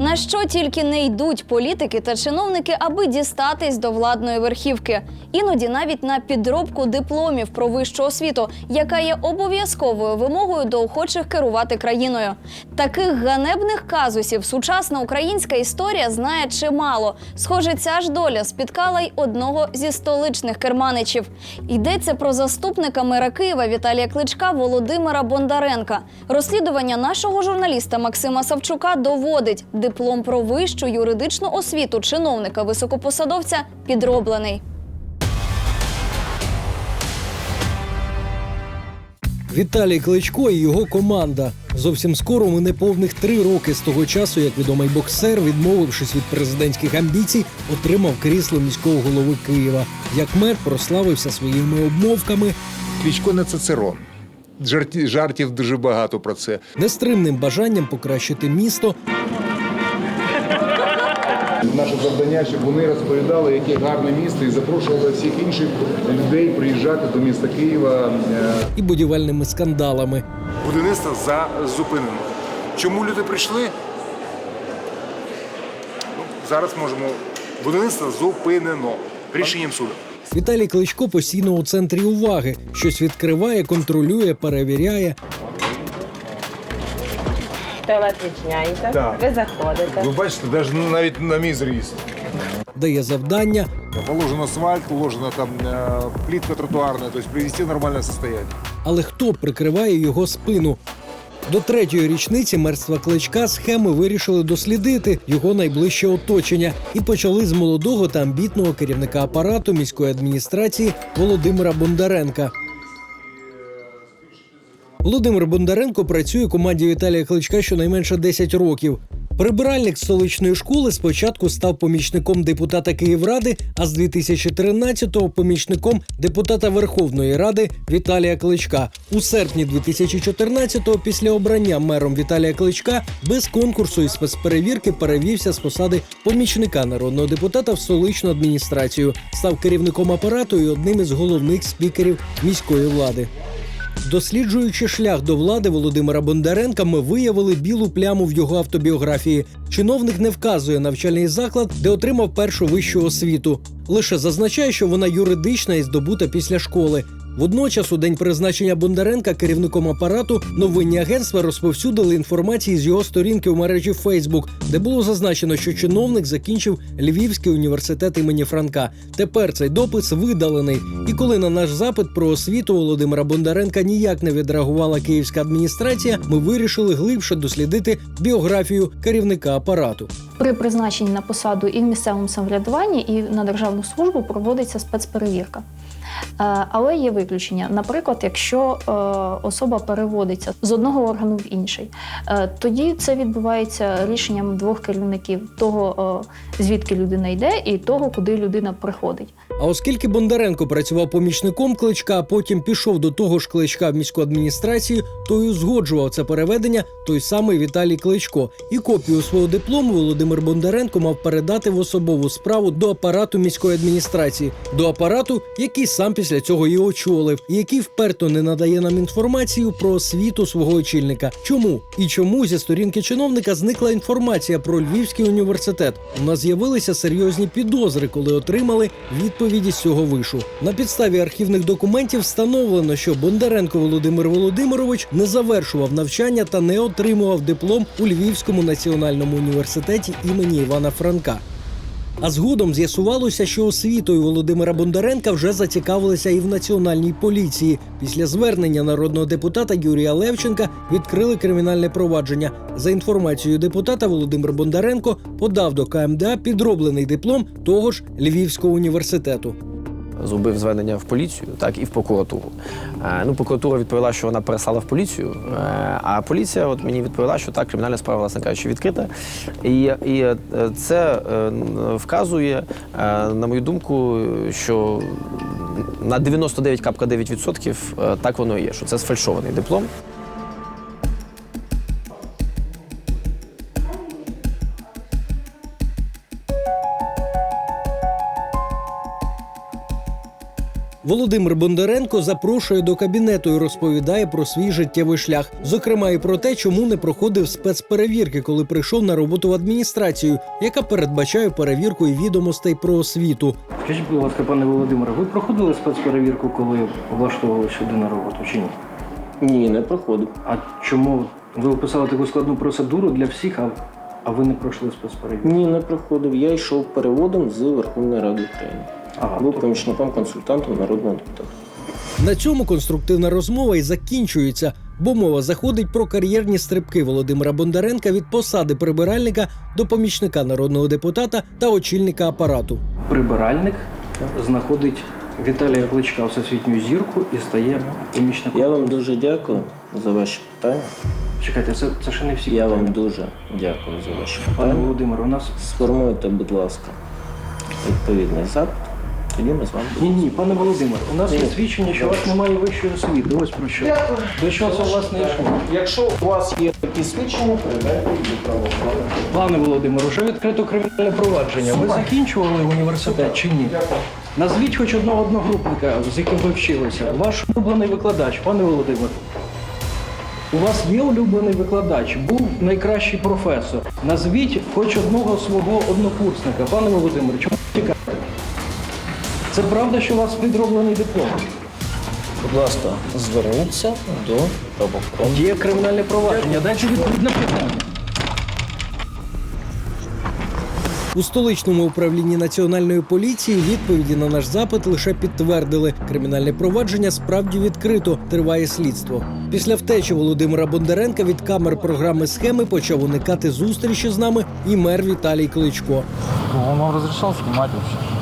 На що тільки не йдуть політики та чиновники, аби дістатись до владної верхівки, іноді навіть на підробку дипломів про вищу освіту, яка є обов'язковою вимогою до охочих керувати країною. Таких ганебних казусів сучасна українська історія знає чимало. Схоже, ця ж доля спіткала й одного зі столичних керманичів. Йдеться про заступника мера Києва Віталія Кличка Володимира Бондаренка. Розслідування нашого журналіста Максима Савчука доводить диплом про вищу юридичну освіту чиновника високопосадовця підроблений. Віталій Кличко і його команда. Зовсім скоро ми повних три роки з того часу, як відомий боксер, відмовившись від президентських амбіцій, отримав крісло міського голови Києва. Як мер прославився своїми обмовками, Кличко не Цицерон. Жарті, жартів дуже багато про це. нестримним бажанням покращити місто, Наше завдання, щоб вони розповідали, яке гарне місто, і запрошували всіх інших людей приїжджати до міста Києва. Е, і будівельними скандалами. Будівництво зупинено. Чому люди прийшли? Ну, зараз можемо. Будівництво зупинено рішенням суду. Віталій Кличко постійно у центрі уваги, щось відкриває, контролює, перевіряє. Туалет відчиняєте, Так. ви заходите. Ви бачите, навіть навіть на мій зріст. Дає завдання, Положен асфальт, положена там е, плитка тротуарна, тобто привести в нормальне состояние. але хто прикриває його спину? До третьої річниці мерства кличка схеми вирішили дослідити його найближче оточення і почали з молодого та амбітного керівника апарату міської адміністрації Володимира Бондаренка. Володимир Бондаренко працює у команді Віталія Кличка щонайменше 10 років. Прибиральник столичної школи спочатку став помічником депутата Київради, а з 2013-го помічником депутата Верховної Ради Віталія Кличка. У серпні 2014-го після обрання мером Віталія Кличка без конкурсу і спецперевірки перевівся з посади помічника народного депутата в столичну адміністрацію, став керівником апарату і одним із головних спікерів міської влади. Досліджуючи шлях до влади Володимира Бондаренка, ми виявили білу пляму в його автобіографії. Чиновник не вказує навчальний заклад, де отримав першу вищу освіту. Лише зазначає, що вона юридична і здобута після школи. Водночас, у день призначення Бондаренка керівником апарату новинні агентства розповсюдили інформації з його сторінки в мережі Facebook, де було зазначено, що чиновник закінчив Львівський університет імені Франка. Тепер цей допис видалений. І коли на наш запит про освіту Володимира Бондаренка ніяк не відреагувала київська адміністрація, ми вирішили глибше дослідити біографію керівника апарату. При призначенні на посаду і в місцевому самоврядуванні, і на державну службу проводиться спецперевірка. Е, Але є виключення. Наприклад, якщо е, особа переводиться з одного органу в інший, Е, тоді це відбувається рішенням двох керівників: того, звідки людина йде, і того, куди людина приходить. А оскільки Бондаренко працював помічником кличка, а потім пішов до того ж кличка в міську адміністрацію, то й узгоджував це переведення той самий Віталій Кличко. І копію свого диплому Володимир Бондаренко мав передати в особову справу до апарату міської адміністрації, до апарату, який сам після цього і очолив, і який вперто не надає нам інформацію про освіту свого очільника. Чому і чому зі сторінки чиновника зникла інформація про Львівський університет? У нас з'явилися серйозні підозри, коли отримали відповіді з цього вишу. На підставі архівних документів встановлено, що Бондаренко Володимир Володимирович не завершував навчання та не отримував диплом у Львівському національному університеті імені Івана Франка. А згодом з'ясувалося, що освітою Володимира Бондаренка вже зацікавилися і в національній поліції. Після звернення народного депутата Юрія Левченка відкрили кримінальне провадження. За інформацією депутата, Володимир Бондаренко подав до КМДА підроблений диплом того ж Львівського університету. Зробив звернення в поліцію, так і в прокуратуру. Е, ну, прокуратура відповіла, що вона переслала в поліцію. е, а поліція от мені відповіла, що так, кримінальна справа, власне кажучи, відкрита. І, і е, це вказує, на мою думку, що на 99,9% е, так воно і є, що це сфальшований диплом. Володимир Бондаренко запрошує до кабінету і розповідає про свій життєвий шлях, зокрема і про те, чому не проходив спецперевірки, коли прийшов на роботу в адміністрацію, яка передбачає перевірку і відомостей про освіту. Скажіть, будь ласка, пане Володимире, ви проходили спецперевірку, коли влаштовували сюди на роботу чи ні? Ні, не проходив. А чому ви описали таку складну процедуру для всіх, а, а ви не пройшли спецперевірку? Ні, не проходив. Я йшов переводом з Верховної Ради України. Ага, Був то- помічником консультантом народного депутата. На цьому конструктивна розмова і закінчується, бо мова заходить про кар'єрні стрибки Володимира Бондаренка від посади прибиральника до помічника народного депутата та очільника апарату. прибиральник знаходить Віталія Кличка всесвітню зірку і стає помічником. Я вам дуже дякую за ваші питання. Чекайте, це, це ще не всі. Я питання. вам дуже дякую за ваші питання. Пане. Володимире, у нас. Сформуйте, будь ласка, відповідний запит. Тоді ми з вами Ні, ні, пане Володимире, у нас є свідчення, що у вас немає вищої освіти. Ось про що. До чого це власне йшло? Якщо у вас є такі свідчення, передайте їх до правоохоронних. Пане Володимире, вже відкрито кримінальне провадження. Ви закінчували університет чи ні? Назвіть хоч одного одногрупника, з яким ви вчилися. Ваш улюблений викладач, пане Володимире. У вас є улюблений викладач, був найкращий професор. Назвіть хоч одного свого однокурсника. Пане Володимире, чому ви тікаєте? Це правда, що у вас підроблений диплом? Будь ласка, зверніться до правоохоронних. Є кримінальне провадження. Дайте відповідь на питання. У столичному управлінні національної поліції відповіді на наш запит лише підтвердили. Кримінальне провадження справді відкрито. Триває слідство. Після втечі Володимира Бондаренка від камер програми схеми почав уникати зустрічі з нами і мер Віталій Кличко. Он вам разрешал снимать вообще?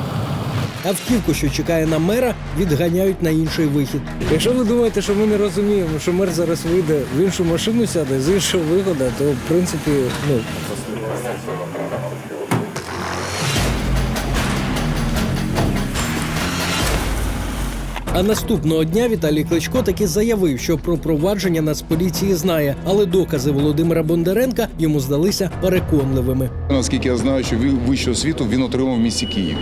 Автівку, що чекає на мера, відганяють на інший вихід. Якщо ви думаєте, що ми не розуміємо, що мер зараз вийде в іншу машину, сяде з іншого виходу, то в принципі, ну А наступного дня Віталій Кличко таки заявив, що про провадження Нацполіції знає, але докази Володимира Бондаренка йому здалися переконливими. Наскільки я знаю, що ви- вищу освіту він отримав в місті Києві.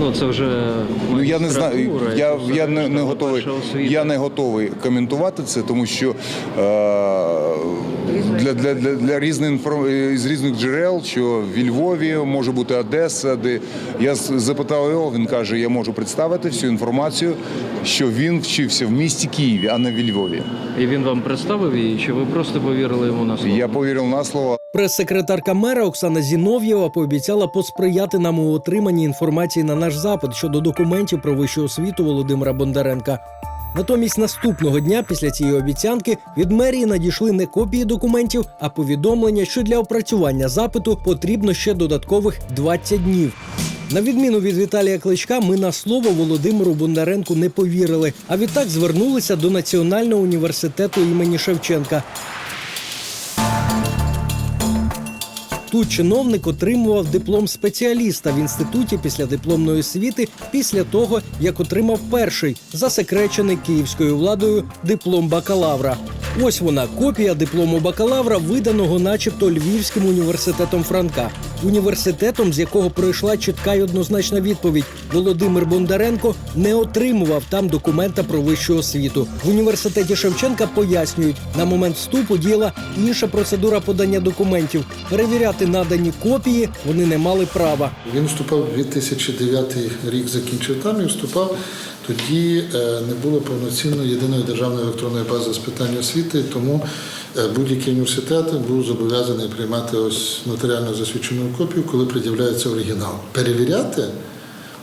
Ну це вже Ну я не знаю. Я, я не, не готовий. Я не готовий коментувати це, тому що е, для, для, для, для різних інформ... з різних джерел, що в Львові може бути Одеса, де я запитав його. Він каже: я можу представити всю інформацію, що він вчився в місті Києві, а не в Львові. І він вам представив її, чи ви просто повірили йому на слово? Я повірив на слово. Прес-секретарка мера Оксана Зінов'єва пообіцяла посприяти нам у отриманні інформації на наш запит щодо документів про вищу освіту Володимира Бондаренка. Натомість наступного дня після цієї обіцянки від мерії надійшли не копії документів, а повідомлення, що для опрацювання запиту потрібно ще додаткових 20 днів. На відміну від Віталія Кличка, ми на слово Володимиру Бондаренку не повірили, а відтак звернулися до Національного університету імені Шевченка. Тут чиновник отримував диплом спеціаліста в інституті після дипломної освіти після того, як отримав перший засекречений київською владою диплом бакалавра. Ось вона копія диплому бакалавра, виданого, начебто, Львівським університетом Франка, університетом, з якого пройшла чітка й однозначна відповідь: Володимир Бондаренко не отримував там документа про вищу освіту. В університеті Шевченка пояснюють, на момент вступу діяла інша процедура подання документів. Перевіряти надані копії вони не мали права. Він вступав 2009 рік, закінчив там і вступав. Тоді е, не було повноцінної єдиної державної електронної бази з питань освіти, тому е, будь-який університет був зобов'язаний приймати ось нотаріально засвідчену копію, коли пред'являється оригінал. Перевіряти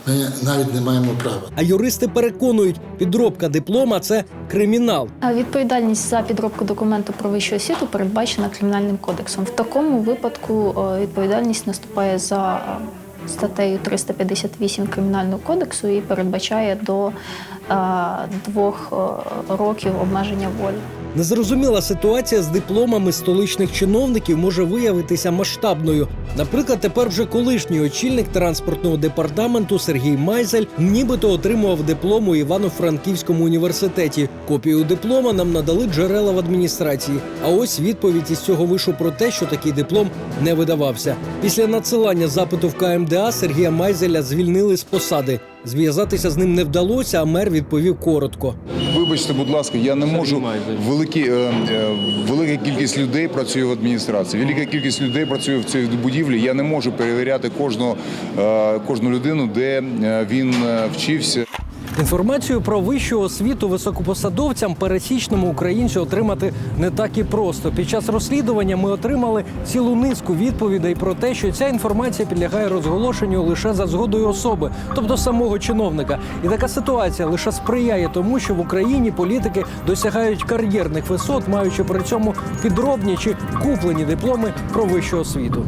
ми навіть не маємо права. А юристи переконують, підробка диплома це кримінал. А Відповідальність за підробку документу про вищу освіту передбачена кримінальним кодексом. В такому випадку е, відповідальність наступає за е, статтею 358 кримінального кодексу і передбачає до е, двох е, років обмеження волі. Незрозуміла ситуація з дипломами столичних чиновників може виявитися масштабною. Наприклад, тепер вже колишній очільник транспортного департаменту Сергій Майзель нібито отримував диплом у Івано-Франківському університеті. Копію диплома нам надали джерела в адміністрації. А ось відповідь із цього вишу про те, що такий диплом не видавався. Після надсилання запиту в КМДА Сергія Майзеля звільнили з посади. Зв'язатися з ним не вдалося, а мер відповів коротко. Вибачте, будь ласка, я не можу. Великі, е, е, велика кількість людей працює в адміністрації. Велика кількість людей працює в цій будівлі. Я не можу перевіряти кожного, е, кожну людину, де е, він е, вчився. Інформацію про вищу освіту високопосадовцям пересічному українцю отримати не так і просто. Під час розслідування ми отримали цілу низку відповідей про те, що ця інформація підлягає розголошенню лише за згодою особи, тобто самого чиновника. І така ситуація лише сприяє тому, що в Україні політики досягають кар'єрних висот, маючи при цьому підробні чи куплені дипломи про вищу освіту.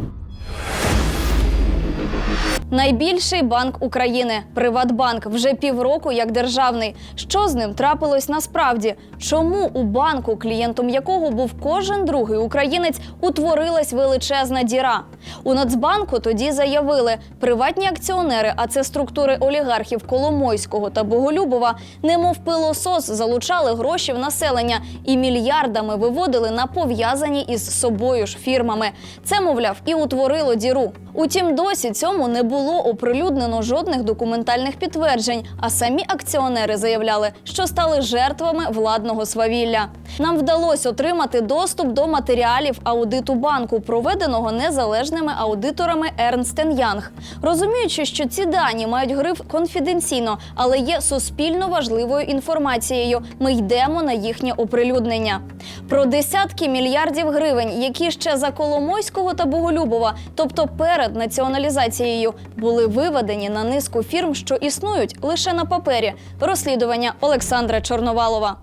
Найбільший банк України Приватбанк вже півроку як державний. Що з ним трапилось насправді? Чому у банку, клієнтом якого був кожен другий українець, утворилась величезна діра? У Нацбанку тоді заявили, приватні акціонери, а це структури олігархів Коломойського та Боголюбова, немов пилосос залучали гроші в населення і мільярдами виводили на пов'язані із собою ж фірмами. Це, мовляв, і утворило діру. Утім, досі цьому не було оприлюднено жодних документальних підтверджень. А самі акціонери заявляли, що стали жертвами владного свавілля. Нам вдалося отримати доступ до матеріалів аудиту банку, проведеного незалежними аудиторами Ernst Young. Розуміючи, що ці дані мають гриф конфіденційно, але є суспільно важливою інформацією. Ми йдемо на їхнє оприлюднення. Про десятки мільярдів гривень, які ще за Коломойського та Боголюбова, тобто перед націоналізацією, були виведені на низку фірм, що існують лише на папері. Розслідування Олександра Чорновалова.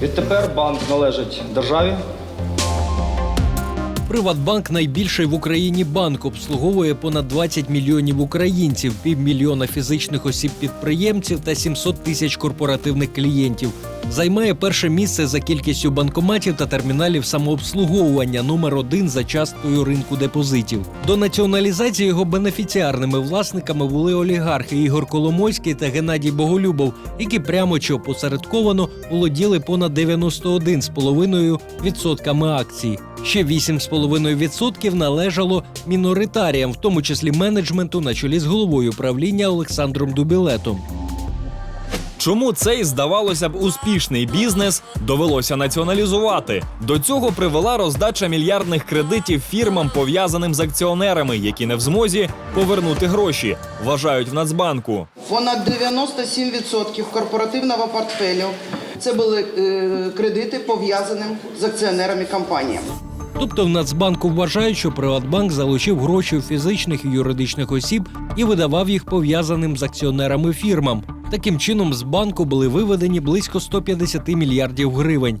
Відтепер банк належить державі. Приватбанк найбільший в Україні банк обслуговує понад 20 мільйонів українців, півмільйона фізичних осіб-підприємців та 700 тисяч корпоративних клієнтів. Займає перше місце за кількістю банкоматів та терміналів самообслуговування номер один за часткою ринку депозитів. До націоналізації його бенефіціарними власниками були олігархи Ігор Коломойський та Геннадій Боголюбов, які прямо чи опосередковано володіли понад 91,5% акцій. Ще 8,5% належало міноритаріям, в тому числі менеджменту на чолі з головою правління Олександром Дубілетом. Чому цей, здавалося б, успішний бізнес довелося націоналізувати? До цього привела роздача мільярдних кредитів фірмам, пов'язаним з акціонерами, які не в змозі повернути гроші, вважають в Нацбанку. Понад 97% корпоративного портфелю це були е, кредити пов'язаним з акціонерами компанії. Тобто в Нацбанку вважають, що Приватбанк залучив гроші у фізичних і юридичних осіб і видавав їх пов'язаним з акціонерами фірмам. Таким чином, з банку були виведені близько 150 мільярдів гривень.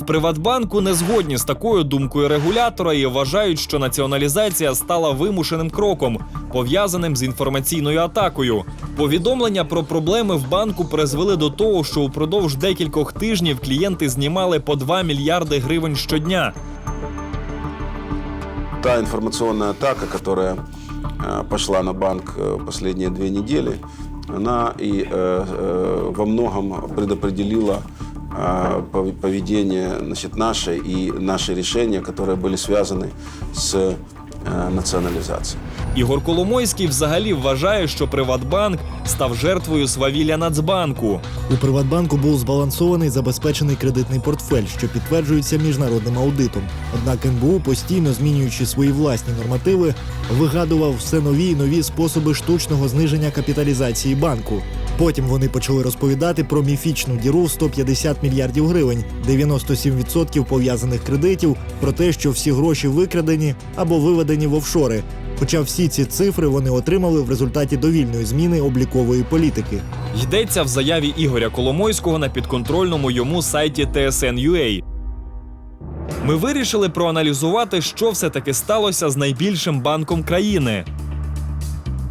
В Приватбанку не згодні з такою думкою регулятора і вважають, що націоналізація стала вимушеним кроком, пов'язаним з інформаційною атакою. Повідомлення про проблеми в банку призвели до того, що упродовж декількох тижнів клієнти знімали по 2 мільярди гривень щодня. Та информационная атака, которая э, пошла на банк э, последние две недели, она и э, э, во многом предопределила э, пов- поведение значит, наше и наши решения, которые были связаны с э, национализацией. Ігор Коломойський взагалі вважає, що Приватбанк став жертвою свавілля Нацбанку. У Приватбанку був збалансований забезпечений кредитний портфель, що підтверджується міжнародним аудитом. Однак НБУ, постійно змінюючи свої власні нормативи, вигадував все нові і нові способи штучного зниження капіталізації банку. Потім вони почали розповідати про міфічну діру в 150 мільярдів гривень, 97% пов'язаних кредитів, про те, що всі гроші викрадені або виведені в офшори. Хоча всі ці цифри вони отримали в результаті довільної зміни облікової політики. Йдеться в заяві Ігоря Коломойського на підконтрольному йому сайті TSN.ua. Ми вирішили проаналізувати, що все таки сталося з найбільшим банком країни.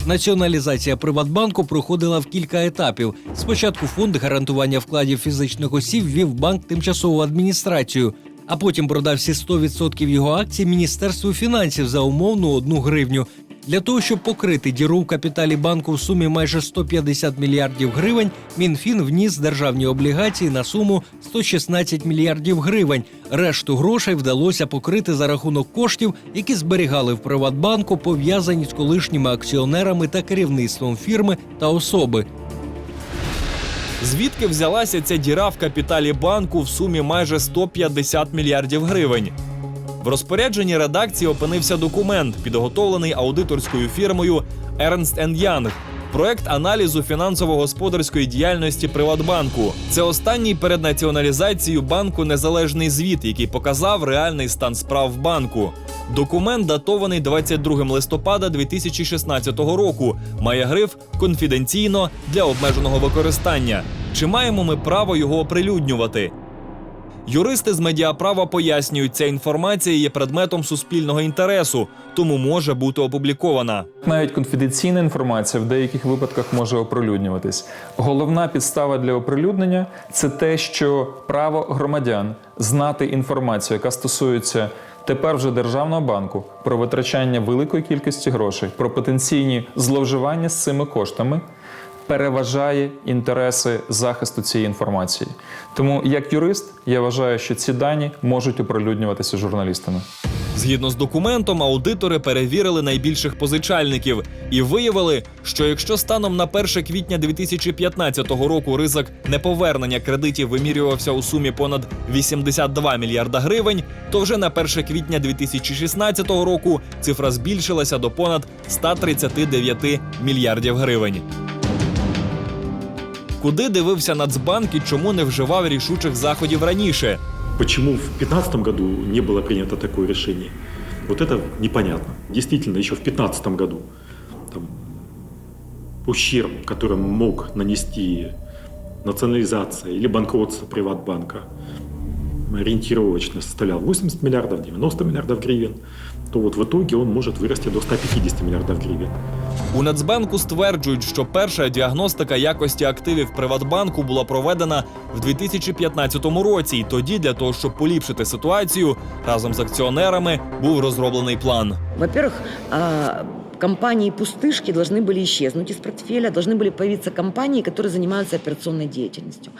Націоналізація Приватбанку проходила в кілька етапів. Спочатку фонд гарантування вкладів фізичних осіб ввів банк тимчасову адміністрацію, а потім продав всі 100% його акцій Міністерству фінансів за умовну одну гривню. Для того, щоб покрити діру в капіталі банку в сумі майже 150 мільярдів гривень, Мінфін вніс державні облігації на суму 116 мільярдів гривень. Решту грошей вдалося покрити за рахунок коштів, які зберігали в Приватбанку, пов'язані з колишніми акціонерами та керівництвом фірми та особи. Звідки взялася ця діра в капіталі банку в сумі майже 150 мільярдів гривень? В розпорядженні редакції опинився документ, підготовлений аудиторською фірмою Ernst Young. Проект аналізу фінансово-господарської діяльності Приватбанку. Це останній перед націоналізацією банку незалежний звіт, який показав реальний стан справ банку. Документ датований 22 листопада 2016 року. Має гриф конфіденційно для обмеженого використання. Чи маємо ми право його оприлюднювати? Юристи з медіаправа пояснюють, ця інформація є предметом суспільного інтересу, тому може бути опублікована. Навіть конфіденційна інформація в деяких випадках може оприлюднюватись. Головна підстава для оприлюднення це те, що право громадян знати інформацію, яка стосується тепер вже державного банку, про витрачання великої кількості грошей, про потенційні зловживання з цими коштами. Переважає інтереси захисту цієї інформації. Тому, як юрист, я вважаю, що ці дані можуть оприлюднюватися журналістами. Згідно з документом, аудитори перевірили найбільших позичальників і виявили, що якщо станом на 1 квітня 2015 року ризик неповернення кредитів вимірювався у сумі понад 82 мільярда гривень, то вже на 1 квітня 2016 року цифра збільшилася до понад 139 мільярдів гривень. Куди дивився Нацбанк і чому не вживав рішучих заходів раніше? Почему в 2015 году не было принято такое решение? Вот это непонятно. Действительно, еще в 2015 году там, ущерб, который мог нанести национализация или банкротство Приватбанка, ориентировочно составлял 80 миллиардов, 90 миллиардов гривен, то вот в итоге он может вырасти до 150 миллиардов гривен. У Нацбанку стверджують, що перша діагностика якості активів Приватбанку була проведена в 2015 році, і тоді для того, щоб поліпшити ситуацію, разом з акціонерами був розроблений план. Во-первых, а, компании-пустышки должны были исчезнуть из портфеля, должны были появиться компании, которые занимаются операционной деятельностью.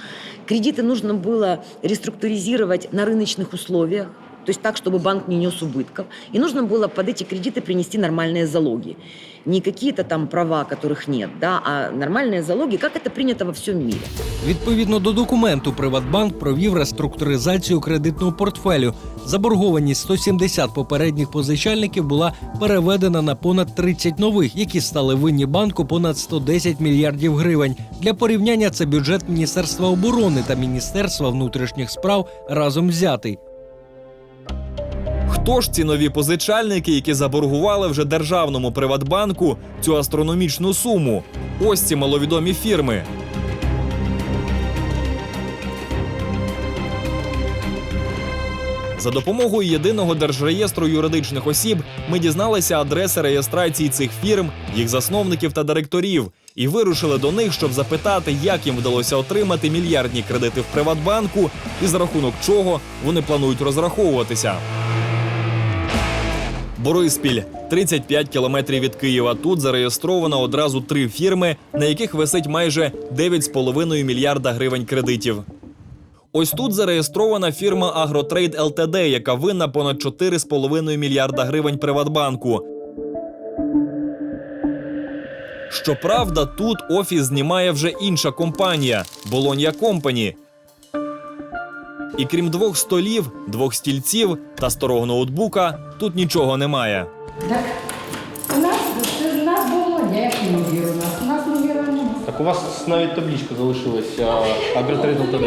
Кредиты нужно было реструктуризировать на рыночных условиях, то есть так, чтобы банк не нес убытков. И нужно было под эти кредиты принести нормальные залоги. Не какие-то там права, которых нет, да, а нормальные залоги, как это принято во всем мире. Відповідно до документу, Приватбанк провів реструктуризацію кредитного портфелю. Заборгованість 170 попередніх позичальників була переведена на понад 30 нових, які стали винні банку понад 110 мільярдів гривень. Для порівняння це бюджет Міністерства оборони та Міністерства внутрішніх справ разом взятий. Хто ж ці нові позичальники, які заборгували вже державному Приватбанку цю астрономічну суму? Ось ці маловідомі фірми. За допомогою єдиного держреєстру юридичних осіб ми дізналися адреси реєстрації цих фірм, їх засновників та директорів, і вирушили до них, щоб запитати, як їм вдалося отримати мільярдні кредити в Приватбанку і за рахунок чого вони планують розраховуватися. Бориспіль 35 кілометрів від Києва. Тут зареєстровано одразу три фірми, на яких висить майже 9,5 мільярда гривень кредитів. Ось тут зареєстрована фірма Агротрейд ЛТД, яка винна понад 4,5 мільярда гривень Приватбанку. Щоправда, тут офіс знімає вже інша компанія Болонья Компані. І крім двох столів, двох стільців та старого ноутбука, тут нічого немає. У нас, у нас було ніякий у нас. У нас мовіра немає. Так у вас навіть табличка залишилася Агротрейд ЛТД.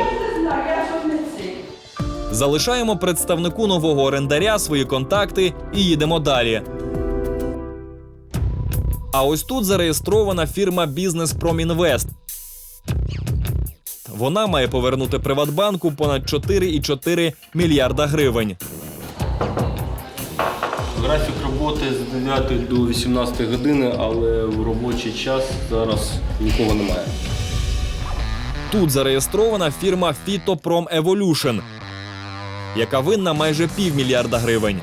Залишаємо представнику нового орендаря свої контакти і їдемо далі. А ось тут зареєстрована фірма Бізнес Промінвест. Вона має повернути Приватбанку понад 4,4 мільярда гривень. Графік роботи з 9 до 18 години, але в робочий час зараз нікого немає. Тут зареєстрована фірма Фітопром Evolution, яка винна майже півмільярда гривень.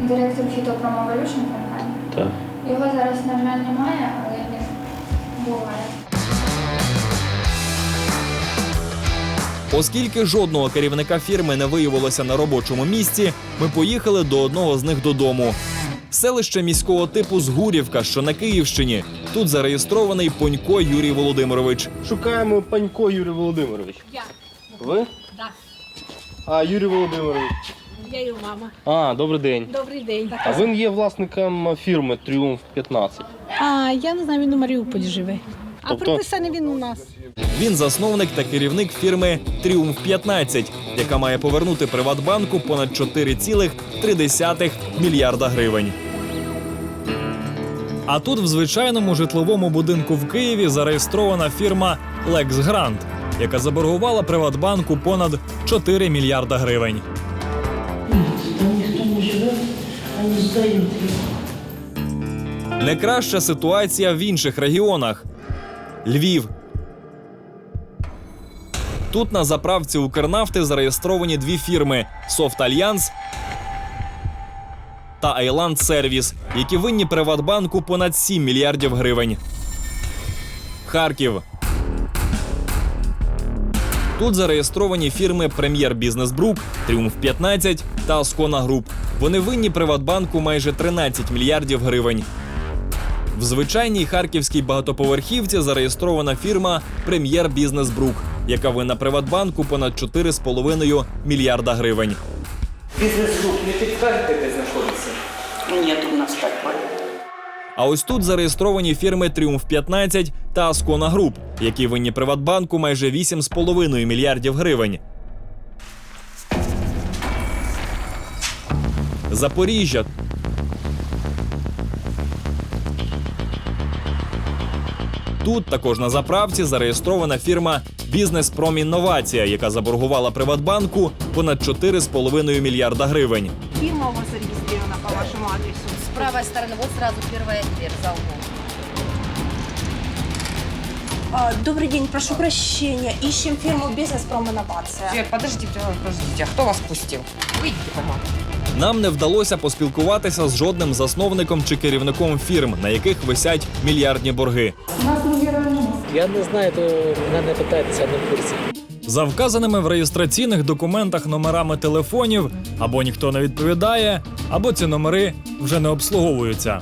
директор Фітопром Evolution компанії. Так. Його зараз, на жаль, немає, але він буває. Оскільки жодного керівника фірми не виявилося на робочому місці, ми поїхали до одного з них додому. Селище міського типу Згурівка, що на Київщині. Тут зареєстрований Понько Юрій Володимирович. Шукаємо Панько Юрій Володимирович. Я. Ви? Да. А, Юрій Володимирович. Я його мама. А, добрий день. Добрий день. А він є власником фірми Тріумф 15. А, я не знаю, він у Маріуполі живе. А Тобто- приписаний він у нас. Він засновник та керівник фірми Тріумф 15 яка має повернути Приватбанку понад 4,3 мільярда гривень. А тут в звичайному житловому будинку в Києві зареєстрована фірма Lex Grant, яка заборгувала Приватбанку понад 4 мільярда гривень. Там. Не краща ситуація в інших регіонах. Львів. Тут на заправці Укрнафти зареєстровані дві фірми Софтальянс та Айланд Сервіс, які винні Приватбанку понад 7 мільярдів гривень. Харків. Тут зареєстровані фірми Прем'єр Бізнес Брук, Тріумф 15 та Аскона Груп. Вони винні Приватбанку майже 13 мільярдів гривень. В звичайній харківській багатоповерхівці зареєстрована фірма Прем'єр Бізнес Брук, яка винна Приватбанку понад 4,5 мільярда гривень. Бізнес-груп не підтвердите, де знаходиться? Ні, у нас так. А ось тут зареєстровані фірми Тріумф 15 та Аскона Груп, які винні Приватбанку майже 8,5 мільярдів гривень. Запоріжжя. Тут також на заправці зареєстрована фірма Бізнес Промінновація, яка заборгувала Приватбанку понад 4,5 мільярда гривень. Фирма у вас зарегистрирована по вашему адресу. С правой стороны, вот сразу первая дверь за углом. А, добрый день, прошу прощения. Ищем фирму бизнес промотация. Свет, подождите, подождите, а кто вас пустил? Выйдите, по-моему. Нам не вдалося поспілкуватися з жодним засновником чи керівником фірм, на яких висять мільярдні борги. У нас нові райони. я не знаю, то мене не питайтеся на курсі. За вказаними в реєстраційних документах номерами телефонів або ніхто не відповідає, або ці номери вже не обслуговуються.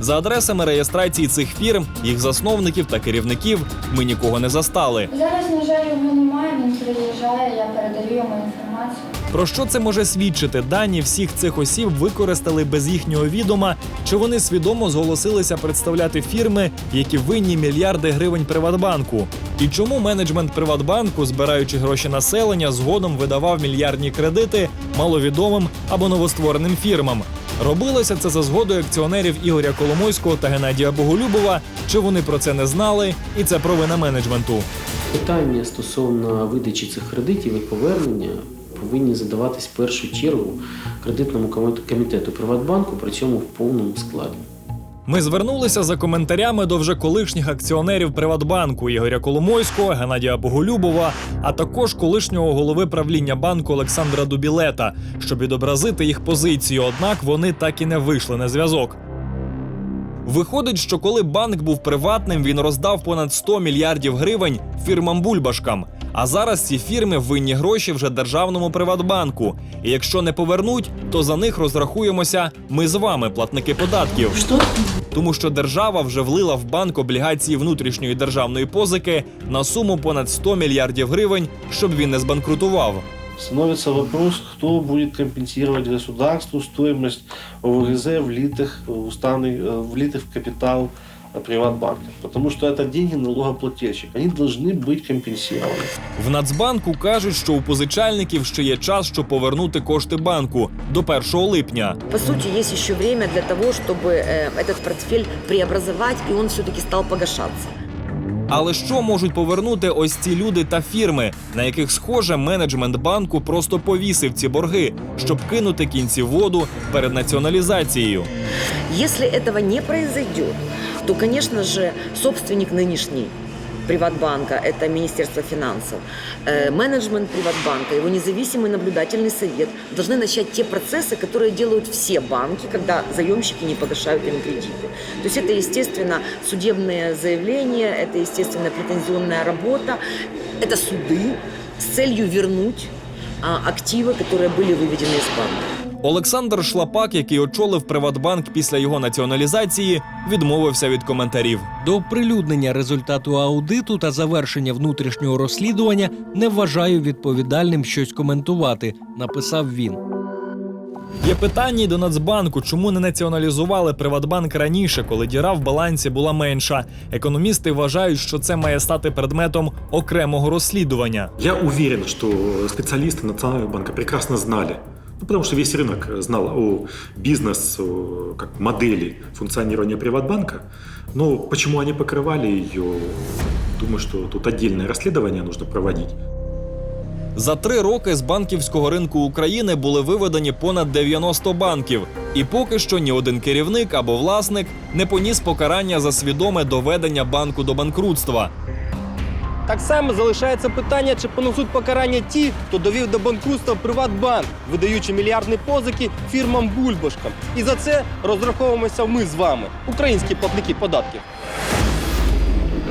За адресами реєстрації цих фірм, їх засновників та керівників ми нікого не застали. Зараз, на жаль, його немає, він приїжджає, я передаю йому інформацію. Про що це може свідчити? Дані всіх цих осіб використали без їхнього відома, чи вони свідомо зголосилися представляти фірми, які винні мільярди гривень Приватбанку? І чому менеджмент Приватбанку, збираючи гроші населення, згодом видавав мільярдні кредити маловідомим або новоствореним фірмам? Робилося це за згодою акціонерів Ігоря Коломойського та Геннадія Боголюбова. Чи вони про це не знали? І це провина менеджменту. Питання стосовно видачі цих кредитів і повернення повинні задаватись в першу чергу кредитному комі- комітету Приватбанку, при цьому в повному складі. Ми звернулися за коментарями до вже колишніх акціонерів Приватбанку Ігоря Коломойського, Геннадія Боголюбова, а також колишнього голови правління банку Олександра Дубілета, щоб відобразити їх позицію. Однак вони так і не вийшли на зв'язок. Виходить, що коли банк був приватним, він роздав понад 100 мільярдів гривень фірмам бульбашкам. А зараз ці фірми винні гроші вже державному Приватбанку. І якщо не повернуть, то за них розрахуємося ми з вами, платники податків. Що? Тому що держава вже влила в банк облігації внутрішньої державної позики на суму понад 100 мільярдів гривень, щоб він не збанкрутував Становится вопрос, кто будет компенсировать государству стоимость ОВГЗ, влитых в, уставный, э, влитых в капитал э, Приватбанка. Потому что это деньги налогоплательщик. Они должны быть компенсированы. В Нацбанку кажуть, що у позичальників ще є час, щоб повернути кошти банку до 1 липня. По сути, есть еще время для того, чтобы э, этот портфель преобразовать, и он все-таки стал погашаться. Але що можуть повернути ось ці люди та фірми, на яких схоже менеджмент банку просто повісив ці борги, щоб кинути кінці воду перед націоналізацією? Якщо цього не произойдет, то, звісно ж, собственник нынешний Приватбанка, это Министерство финансов, э, менеджмент Приватбанка, его независимый наблюдательный совет должны начать те процессы, которые делают все банки, когда заемщики не погашают им кредиты. То есть это, естественно, судебные заявления, это, естественно, претензионная работа, это суды с целью вернуть а, активы, которые были выведены из банка. Олександр Шлапак, який очолив Приватбанк після його націоналізації, відмовився від коментарів. До оприлюднення результату аудиту та завершення внутрішнього розслідування не вважаю відповідальним щось коментувати, написав він. Є питання й до Нацбанку, чому не націоналізували Приватбанк раніше, коли діра в балансі була менша. Економісти вважають, що це має стати предметом окремого розслідування. Я уверен, что специалисты Национального банка прекрасно знали, ну, потому что весь рынок знал о бизнес, как модели функционирования Приватбанка, но почему они покрывали ее, думаю, что тут отдельное расследование нужно проводить. За три роки з банківського ринку України були виведені понад 90 банків, і поки що ні один керівник або власник не поніс покарання за свідоме доведення банку до банкрутства. Так само залишається питання, чи понесуть покарання ті, хто довів до банкрутства Приватбанк, видаючи мільярдні позики фірмам бульбашкам. І за це розраховуємося ми з вами, українські платники податків.